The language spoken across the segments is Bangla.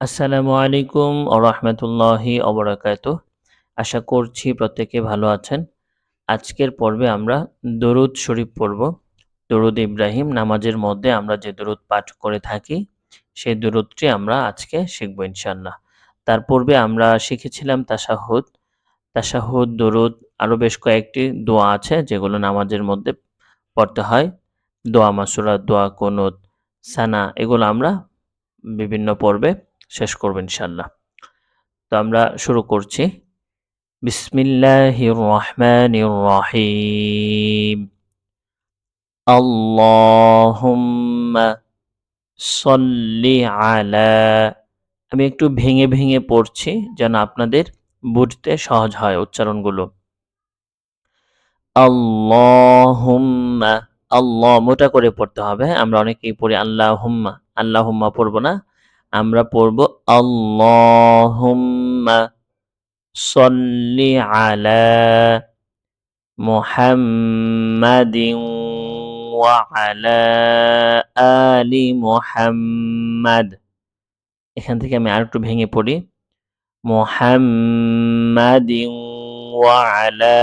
আসসালামু আলাইকুম আরহামতুল্লাহি অবরাকাত আশা করছি প্রত্যেকে ভালো আছেন। আজকের পর্বে আমরা দরুদ শরীফ পড়ব। দরুদ ইব্রাহিম নামাজের মধ্যে আমরা যে দরুদ পাঠ করে থাকি, সেই দরুদটি আমরা আজকে শিখব ইনশাল্লাহ তার পূর্বে আমরা শিখেছিলাম তাসাহুদ তাসাহুদ দরুদ আরও বেশ কয়েকটি দোয়া আছে যেগুলো নামাজের মধ্যে পড়তে হয়। দোয়া মাসুরা দোয়া কোনুদ সানা, এগুলো আমরা বিভিন্ন পর্বে শেষ করব ইনশাল্লাহ তো আমরা শুরু করছি। বিসমিল্লাহির রহমানির রহিম। সল্লি আলা। আমি একটু ভেঙে ভেঙে পড়ছি যেন আপনাদের বুঝতে সহজ হয় উচ্চারণগুলো। আল্লাহুম্মা, আল্লাহ মোটা করে পড়তে হবে। আমরা অনেকেই পড়ি আল্লাহুম্মা আল্লাহুম্মা পড়ব না। আমরা পড়ব, আল্লাহুম্মা সল্লি আলা মুহাম্মাদিন আলা আলি মুহাম্মাদ। এখান থেকে আমি আর একটু ভেঙে পড়ি, মুহাম্মাদিন ওয়া আলা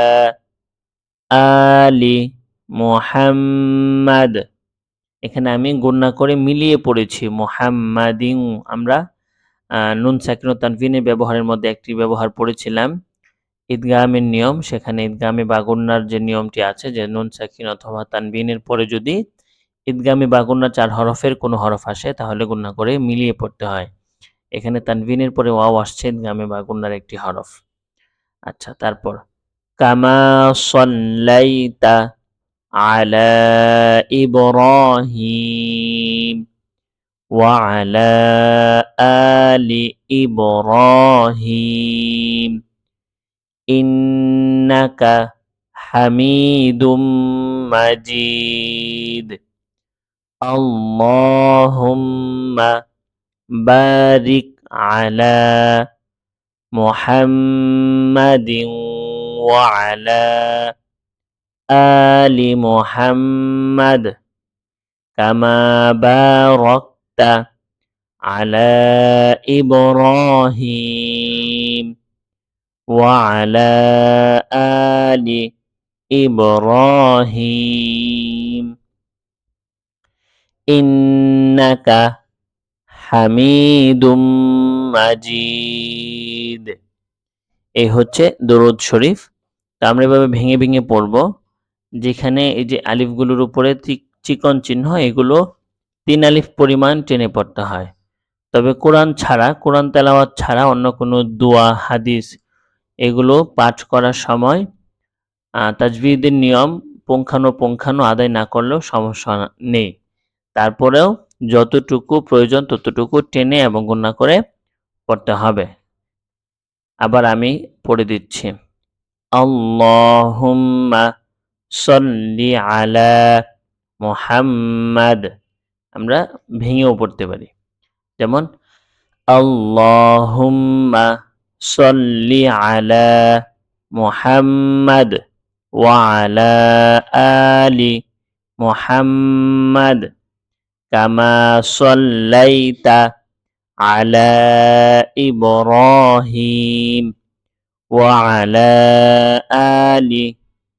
আলি মুহাম্মাদ। এখানে আমি গুণনা করে মিলিয়ে পড়েছি। মোহাম্মাদিং আমরা নুন সাকিন তানভিনের ব্যবহারের মধ্যে একটি ব্যবহার পড়েছিলাম। ঈদগামের নিয়ম, সেখানে ঈদগামে বাগুন্নার যে নিয়মটি আছে যে নুন সাকিন অথবা তানবিনের পরে যদি ঈদগামে বাগুন্না চার হরফের কোনো হরফ আসে, তাহলে গুণনা করে মিলিয়ে পড়তে হয়। এখানে তানভিনের পরে ওয়াও আসছে ঈদগামে বাগুন্নার একটি হরফ। আচ্ছা তারপর, কামা সল্লাইতা على إبراهيم وعلى آل إبراهيم. إنك حميد مجيد. اللهم بارك على محمد وعلى آل محمد كما باركت على إبراهيم وعلى آل إبراهيم إنك حميد মাজিদ এই হচ্ছে দরুদ শরীফ তা আমরা এভাবে ভেঙে ভেঙে পড়বো যেখানে এই যে আলিফগুলোর উপরে চিকন চিহ্ন, এগুলো তিন আলিফ পরিমাণ টেনে পড়তে হয়। তবে কোরআন ছাড়া, কোরআন তেলাওয়াত ছাড়া অন্য কোনো দোয়া, হাদিস এগুলো পাঠ করার সময় তাজবিদের নিয়ম পুঙ্খানো আদায় না করলেও সমস্যা নেই। তারপরেও যতটুকু প্রয়োজন ততটুকু টেনে এবং গুণা করে পড়তে হবে। আবার আমি পড়ে দিচ্ছি। আল্লাহুম্মা صلي على محمد. امرا ভেঙেও পড়তে পারি। যেমন اللهم صل على محمد وعلى آل محمد كما صليت على إبراهيم وعلى آل محمد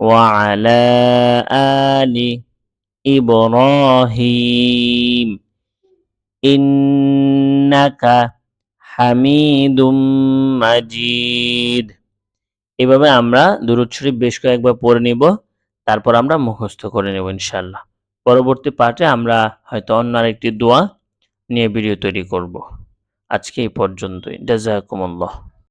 وعلى آل إبراهيم إنك حميد مجيد এভাবে আমরা দুরুদ শরীফ বেশ কয়েকবার পড়ে নিব তারপর আমরা মুখস্থ করে নেব ইনশাল্লাহ পরবর্তী পার্টে আমরা হয়তো অন্য আরেকটি দোয়া নিয়ে ভিডিও তৈরি করব আজকে এই পর্যন্তই জাজাকুমুল্লাহ